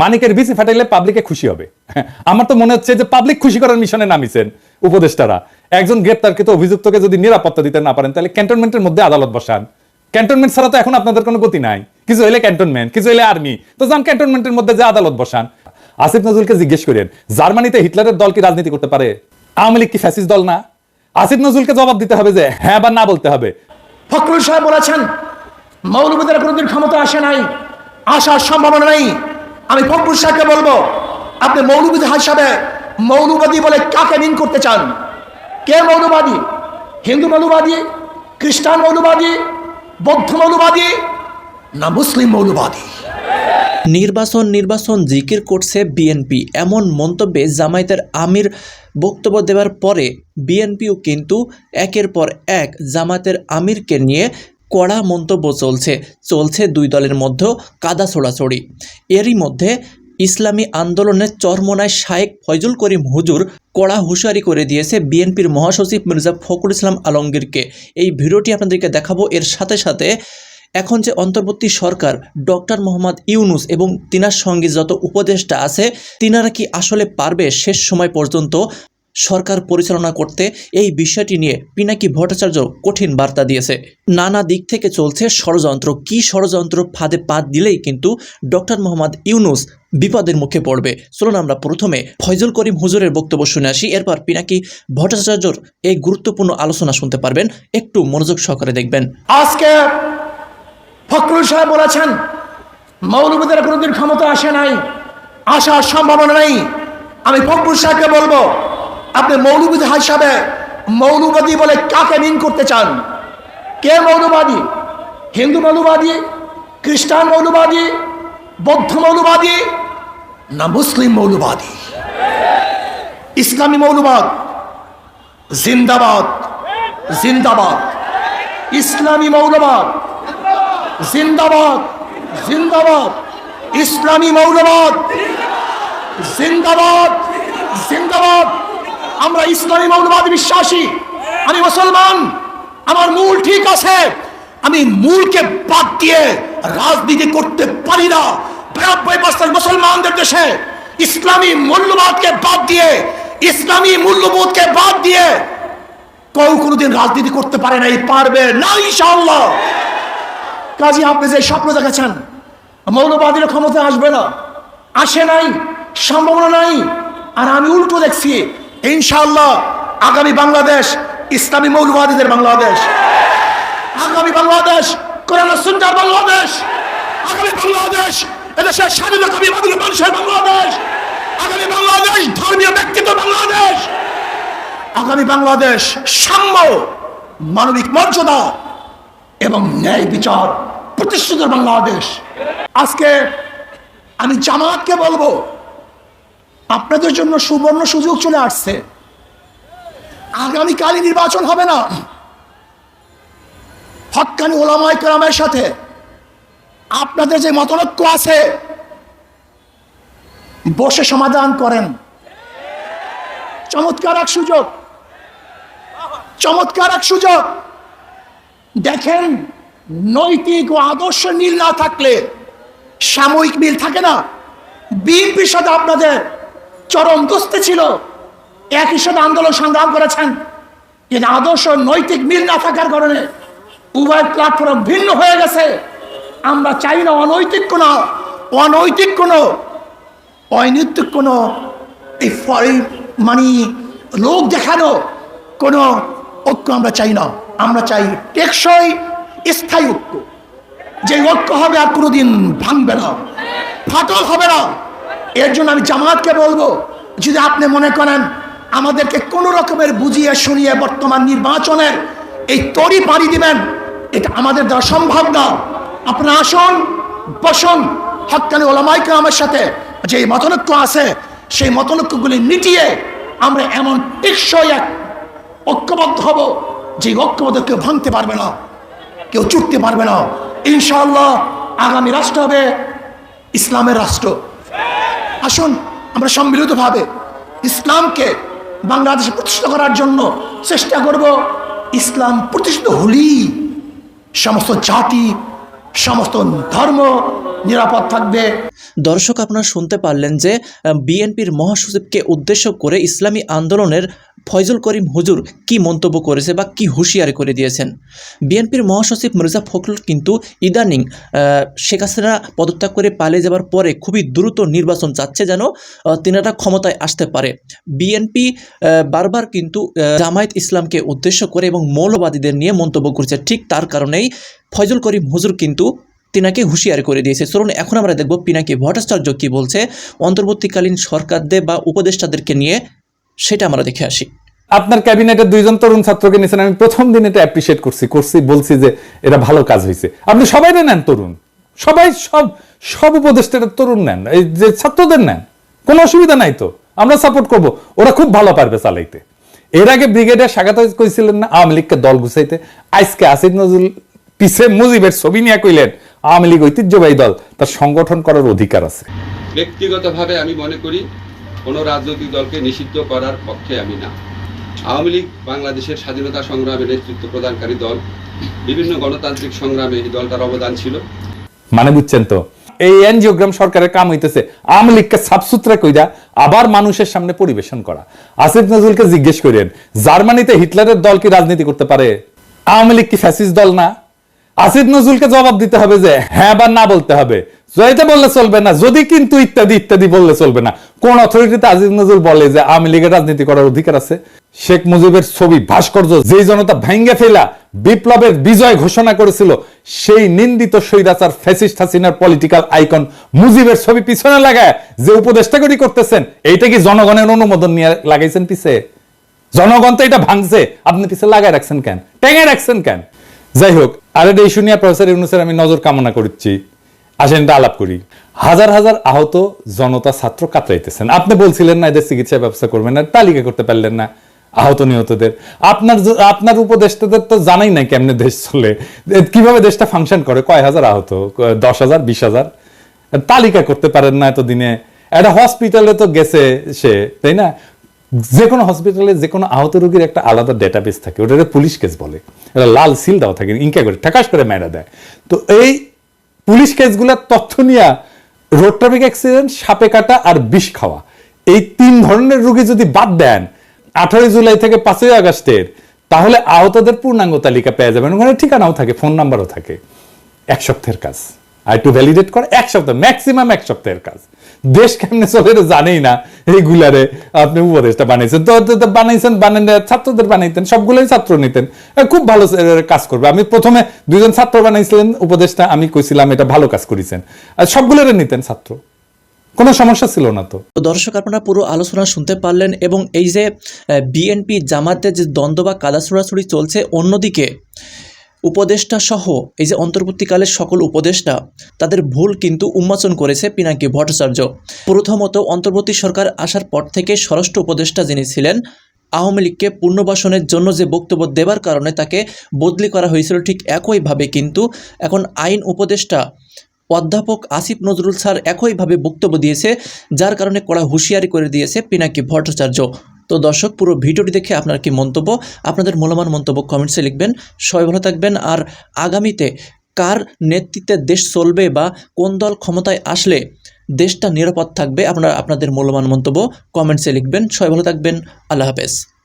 মানিকের বিসি ফাটাইলে পাবলিকে খুশি হবে। আমার তো মনে হচ্ছে যে পাবলিক খুশি করার মিশনে নামিছেন উপদেষ্টারা। একজন গ্রেপ্তারকৃত অভিযুক্তকে যদি নিরাপত্তা দিতে না পারেন, তাহলে ক্যান্টনমেন্টের মধ্যে আদালত বসান। ক্যান্টনমেন্ট ছাড়া তো এখন আপনাদের কোনো গতি নাই। কিছু হইলে ক্যান্টনমেন্ট কিছু হইলে আর্মি তো যান ক্যান্টনমেন্টের মধ্যে যে আদালত বসান। আসিফ নজরুলকে জিজ্ঞেস করেন, জার্মানিতে হিটলারের দল কি রাজনীতি করতে পারে? আওয়ামী লীগ কি ফ্যাসিস দল না? আসিফ নজরুলকে জবাব দিতে হবে যে হ্যাঁ বা না বলতে হবে। ফখরুল সাহেব বলেছেন মৌলবাদীরা কোনোদিন ক্ষমতা আসে নাই। আসার সম্ভাবনা নেই। আমি ফখরুল সাহেবকে বলব, আপনি মৌলবাদী হিসাবে মৌলবাদী বলে কাকে মিন করতে চান? কে মৌলবাদী হিন্দু মৌলবাদী খ্রিস্টান মৌলবাদী বৌদ্ধ মৌলবাদী না মুসলিম মৌলবাদী নির্বাচন নির্বাচন, জিকির করছে বিএনপি এমন মন্তব্যে জামায়াতের আমির বক্তব্য দেওয়ার পরে বিএনপিও কিন্তু একের পর এক জামায়াতের আমিরকে নিয়ে কড়া মন্তব্য চলছে চলছে দুই দলের মধ্যেও কাদা ছোড়াছড়ি। এরই মধ্যে ইসলামী আন্দোলনের চরমনায় শায়েক ফয়জুল করিম হুজুর কড়া হুঁশিয়ারি করে দিয়েছে বিএনপির মহাসচিব মির্জা ফখরুল ইসলাম আলমগীরকে। এই ভিডিওটি আপনাদেরকে দেখাবো, এর সাথে সাথে এখন যে অন্তর্বর্তী সরকার ডক্টর মোহাম্মদ ইউনুস এবং তিনার সঙ্গে যত উপদেষ্টা আছে, তিনারা কি আসলে পারবে শেষ সময় পর্যন্ত সরকার পরিচালনা করতে এই বিষয়টি নিয়ে পিনাকি ভট্টাচার্য কঠিন বার্তা দিয়েছে। নানা দিক থেকে চলছে ষড়যন্ত্র। কি ষড়যন্ত্র ফাঁদে পা দিলেই কিন্তু ডক্টর মোহাম্মদ ইউনুস বিপদের মুখে পড়বে। চলুন আমরা প্রথমে ফয়জুল করিম হুজুরের বক্তব্য শুনে আসি। এরপর পিনাকি ভট্টাচার্যর এই গুরুত্বপূর্ণ আলোচনা শুনতে পারবেন। একটু মনোযোগ সহকারে দেখবেন। আজকে ফখরুল সাহেব বলেছেন মৌলবাদীরা কোনোদিন ক্ষমতা আসে নাই, আসার সম্ভাবনা নেই। আমি ফখরুল সাহেবকে বলব আপনি মৌলবাদী হিসাবে মৌলবাদী বলে কাকে মিন করতে চান? কে মৌলবাদী হিন্দু মৌলবাদী খ্রিস্টান মৌলবাদী বৌদ্ধ মৌলবাদী না, মুসলিম মৌলবাদী ইসলামী মৌলবাদ জিন্দাবাদ। জিন্দাবাদ। ইসলামী মৌলবাদ জিন্দাবাদ। জিন্দাবাদ। ইসলামী মৌলবাদ জিন্দাবাদ। জিন্দাবাদ। আমরা ইসলামী মৌলবাদ বিশ্বাসী। আমি মুসলমান। আমার মূল ঠিক আছে। আমি মূলকে বাদ দিয়ে রাজনীতি করতে পারি না। মুসলমানদের দেশে ইসলামী মূল্যবাদকে বাদ দিয়ে, ইসলামী মূল্যবোধকে বাদ দিয়ে কেউ কোনোদিন রাজনীতি করতে পারে নাই, পারবে না, ইনশাআল্লাহ। কাজী আপনি যে স্বপ্ন দেখেছেন, মৌলবাদীর ক্ষমতা আসবে না। আসে নাই, সম্ভাবনা নাই। আর আমি উল্টো দেখছি ইনশাআল্লাহ আগামী বাংলাদেশ, ইসলামী মৌলবাদীদের বাংলাদেশ। আগামী বাংলাদেশ, কোরআন ও সুন্নাহর বাংলাদেশ। আগামী বাংলাদেশ, এদেশের স্বাধীনতা বিভাগের মানুষের বাংলাদেশ। আগামী বাংলাদেশ, ধর্মীয় ব্যক্তিত্ব বাংলাদেশ। আগামী বাংলাদেশ, সাম্য, মানবিক মর্যাদা এবং ন্যায় বিচার প্রতিষ্ঠিত বাংলাদেশ। আজকে আমি জামাতকে বলব আপনাদের জন্য সুবর্ণ সুযোগ চলে আসছে। আগামীকালই নির্বাচন হবে না। হকানি ওলামায় কেরামের সাথে আপনাদের যে মতনৈক্য আছে, বসে সমাধান করেন। চমৎকার এক সুযোগ। চমৎকার এক সুযোগ। দেখেন, নৈতিক ও আদর্শ মিল না থাকলে সাময়িক মিল থাকে না। বিএনপির সাথে আপনাদের চরম দোস্তে ছিল। একই সাথে আন্দোলন সংগ্রাম করেছেন। কিন্তু আদর্শ নৈতিক মিল না থাকার কারণে উভয় প্ল্যাটফর্ম ভিন্ন হয়ে গেছে। আমরা চাই না অনৈতিক কোনো অনৈতিক কোনো অনৈতিক কোনো মানে লোক দেখানো কোনো ঐক্য আমরা চাই না। আমরা চাই টেকসই, স্থায়ী ঐক্য। যে ঐক্য হবে আর কোনোদিন ভাঙবে না। ফাটল হবে না। এর জন্য আমি জামাতকে বলব, যদি আপনি মনে করেন আমাদেরকে কোনো রকমের বুঝিয়ে শুনিয়ে বর্তমান নির্বাচনের এই তরি পাড়ি দিবেন, এটা আমাদের দ্বারা সম্ভব না। আপনারা আসুন, বসুন, হকানি ওলামাইকে আমার সাথে যে মতনৈক্য আছে, সেই মতনৈক্যগুলি মিটিয়ে আমরা এমন টেকসই এক ঐক্যবদ্ধ হব, যে ঐক্যবদ্ধ কেউ ভাঙতে পারবে না, কেউ চুটতে পারবে না। ইনশাআল্লাহ আগামী রাষ্ট্র হবে ইসলামের রাষ্ট্র। আসুন, আমরা সম্মিলিতভাবে ইসলামকে বাংলাদেশে প্রতিষ্ঠা করার জন্য চেষ্টা করব। ইসলাম প্রতিষ্ঠিত হলেই সমস্ত জাতি সমস্ত ধর্ম নিরাপদ থাকবে। দর্শক, আপনারা শুনতে পারলেন যে বিএনপির মহাসচিবকে উদ্দেশ্য করে ইসলামী আন্দোলনের ফয়জুল করিম হুজুর কি মন্তব্য করেছে বা কি হুঁশিয়ারি করে দিয়েছেন? বিএনপির মহাসচিব মির্জা ফখরুল কিন্তু ইদানিং শেখ হাসিনা পদত্যাগ করে পালিয়ে যাবার পরে খুবই দ্রুত নির্বাচন চাচ্ছে যেন তিনারা ক্ষমতায় আসতে পারে। বিএনপি বারবার কিন্তু জামায়াত ইসলামকে উদ্দেশ্য করে এবং মৌলবাদীদের নিয়ে মন্তব্য করছে। ঠিক তার কারণেই ফয়জুল করিম হুজুর কিন্তু তিনাকে হুঁশিয়ারি করে দিয়েছে। চলুন, এখন আমরা দেখব পিনাকি ভট্টাচার্য কি বলছে, অন্তর্বর্তীকালীন সরকারদের বা উপদেষ্টাদেরকে নিয়ে, সেটা আমরা দেখে আসি। আপনার ক্যাবিনেটের দুইজন তরুণ ছাত্রকে নিয়েছেন, আমি প্রথম দিন এটা অ্যাপ্রিসিয়েট করছি করছি, বলছি যে এটা ভালো কাজ হয়েছে। আপনি সবাই নেন তরুণ, সবাই সব সব উপদেষ্টারা তরুণ নেন, এই যে ছাত্রদের নেন, কোনো অসুবিধা নাই তো, আমরা সাপোর্ট করব, ওরা খুব ভালো পারবে চালাইতে। এর আগে ব্রিগেডের স্বাগত কইছিলেন না, আওয়ামী লীগকে দল গুছাইতে, আজকে আসিফ নজরুল পিছে মুজিবের ছবি নিয়ে কইলেন আওয়ামী লীগ ঐতিহ্যবাহী দল তার সংগঠন করার অধিকার আছে। ব্যক্তিগতভাবে আমি মনে করি কোনো রাজনৈতিক দলকে নিষিদ্ধ করার পক্ষে আমি না। আওয়ামী লীগ বাংলাদেশের স্বাধীনতা সংগ্রামে নেতৃত্ব প্রদানকারী দল বিভিন্ন গণতান্ত্রিক সংগ্রামে এই দলটার অবদান ছিল। মানে বুঝছেন তো? এই এনজিওগ্রাম সরকারের কাম হইতেছে আওয়ামী লীগকে সাফসুতরা কইরা আবার মানুষের সামনে পরিবেশন করা। আসিফ নজরুলকে জিজ্ঞেস করেন জার্মানিতে হিটলারের দল কি রাজনীতি করতে পারে? আওয়ামী লীগ কি ফ্যাসিস্ট দল না? আসিফ নজরুলকে জবাব দিতে হবে যে হ্যাঁ বা না বলতে হবে। জয়তে বললে চলবে না, যদি কিন্তু ইত্যাদি ইত্যাদি বললে চলবে না। কোন অথরিটিতে আজিজ নজরুল বলে যে আওয়ামী লীগের রাজনীতি করার অধিকার আছে? শেখ মুজিবের ছবি ভাস্কর্য যেই জনতা ভাঙ্গে ফেলা বিপ্লবের বিজয় ঘোষণা করেছিল, সেই নিন্দিত স্বৈরাচার ফ্যাসিস্ট হাসিনার পলিটিক্যাল আইকন মুজিবের ছবি পিছনে লাগায় যে উপদেষ্টাগরি করতেছেন, এইটা কি জনগণের অনুমোদন নিয়ে লাগাইছেন পিছে? জনগণ তো এটা ভাঙছে, আপনি পিছে লাগায় রাখছেন কেন? টেঙে রাখছেন কেন? যাই হোক আর এটা ইস্যু নিয়ে প্রফেসর ইউনুসের আমি নজর কামনা করছি। আসেন এটা আলাপ করি। হাজার হাজার আহত জনতা ছাত্র কাতরাইতেছেন। আপনি বলছিলেন না এদের চিকিৎসা ব্যবস্থা করবেন না, তালিকা করতে পারলেন না আহত নিহতদের। আপনার আপনার উপদেষ্টাদের তো জানাই নাই কেমনে দেশ চলে। কীভাবে দেশটা ফাংশন করে? কয় হাজার আহত? দশ হাজার, বিশ হাজার? তালিকা করতে পারেন না এতদিনে। একটা হসপিটালে তো গেছে সে, তাই না? যে কোনো হসপিটালে যে কোনো আহত রোগীর একটা আলাদা ডেটাবেস থাকে। ওটা পুলিশ কেস বলে। এটা লাল সিল দেওয়া থাকে, ইনকা করে ঠাকাস করে মেরা দেয়। তো এই পুলিশ কেসগুলোর তথ্য নিয়ে রোড ট্রাফিক অ্যাক্সিডেন্ট সাপে কাটা আর বিষ খাওয়া। এই তিন ধরনের রোগী যদি বাদ দেন, আঠারোই জুলাই থেকে পাঁচই আগস্টের, তাহলে আহতদের পূর্ণাঙ্গ তালিকা পেয়ে যাবেন। ওখানে ঠিকানাও থাকে ফোন নাম্বারও থাকে। এক সপ্তাহের কাজ। আর একটু ভ্যালিডেট করে, এক সপ্তাহ ম্যাক্সিমাম এক সপ্তাহের কাজ। দেশ কেমনে চলে এটা জানেই না এইগুলারে আপনি উপদেশটা বানাইছেন। তো তো- তো বানাইছেন বানান ছাত্রদের বানাইতেন, সবগুলোই ছাত্র নিতেন। খুব ভালো কাজ করবে। আমি প্রথমে দুজন ছাত্র বানাইছিলেন উপদেশটা আমি কইছিলাম এটা ভালো কাজ করেছেন। আর সবগুলোরে নিতেন ছাত্র। কোনো সমস্যা ছিল না তো। তো দর্শক, আপনারা পুরো আলোচনা শুনতে পারলেন এবং এই যে বিএনপি জামাতের যে দ্বন্দ্ব বা কাদা ছড়াছড়ি চলছে, অন্যদিকে উপদেষ্টা সহ এই যে অন্তর্বর্তীকালের সকল উপদেষ্টা, তাদের ভুল কিন্তু উন্মোচন করেছে পিনাকি ভট্টাচার্য। প্রথমত অন্তর্বর্তী সরকার আসার পর থেকে স্বরাষ্ট্র উপদেষ্টা যিনি ছিলেন, আওয়ামী লীগকে পুনর্বাসনের জন্য যে বক্তব্য দেবার কারণে তাকে বদলি করা হয়েছিল ঠিক একইভাবে কিন্তু এখন আইন উপদেষ্টা অধ্যাপক আসিফ নজরুল স্যার একইভাবে বক্তব্য দিয়েছে, যার কারণে কড়া হুঁশিয়ারি করে দিয়েছে পিনাকি ভট্টাচার্য। তো দর্শক, পুরো ভিডিওটি দেখে আপনার কি মন্তব্য? আপনাদের মূল্যবান মন্তব্য কমেন্টসে লিখবেন। সবাই ভালো থাকবেন। আর আগামীতে কার নেতৃত্বে দেশ চলবে বা কোন দল ক্ষমতায় আসলে দেশটা নিরাপদ থাকবে, আপনারা, আপনাদের মূল্যবান মন্তব্য কমেন্টসে লিখবেন। সবাই ভালো থাকবেন। আল্লাহ হাফেজ।